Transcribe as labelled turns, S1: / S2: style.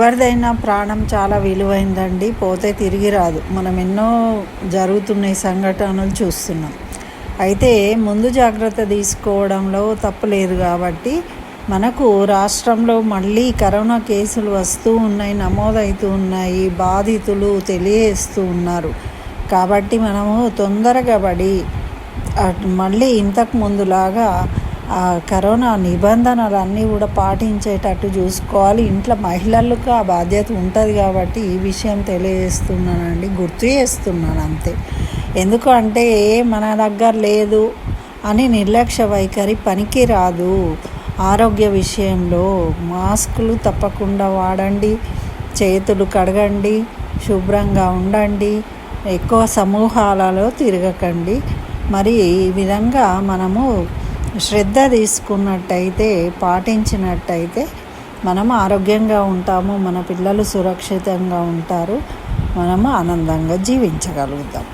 S1: ఎవరిదైనా ప్రాణం చాలా విలువైందండి పోతే తిరిగి రాదు. మనం ఎన్నో జరుగుతున్నాయి సంఘటనలు చూస్తున్నాం. అయితే ముందు జాగ్రత్త తీసుకోవడంలో తప్పులేదు కాబట్టి మనకు రాష్ట్రంలో మళ్ళీ కరోనా కేసులు వస్తూ ఉన్నాయి నమోదవుతూ ఉన్నాయి బాధితులు తెలియజేస్తూ ఉన్నారు. కాబట్టి మనము తొందరగా పడి మళ్ళీ ఇంతకు ముందులాగా ఆ కరోనా నిబంధనలన్నీ కూడా పాటించేటట్టు చూసుకోవాలి. ఇంట్లో మహిళలకు ఆ బాధ్యత ఉంటుంది కాబట్టి ఈ విషయం తెలియజేస్తున్నానండి. గుర్తు చేస్తున్నాను అంతే. ఎందుకంటే మన దగ్గర లేదు అని నిర్లక్ష్య వైఖరి పనికి రాదు. ఆరోగ్య విషయంలో మాస్కులు తప్పకుండా వాడండి చేతులు కడగండి శుభ్రంగా ఉండండి ఎక్కువ సమూహాలలో తిరగకండి. మరి ఈ విధంగా మనము శ్రద్ధ తీసుకున్నట్టయితే పాటించినట్టయితే మనం ఆరోగ్యంగా ఉంటాము మన పిల్లలు సురక్షితంగా ఉంటారు మనము ఆనందంగా జీవించగలుగుతాం.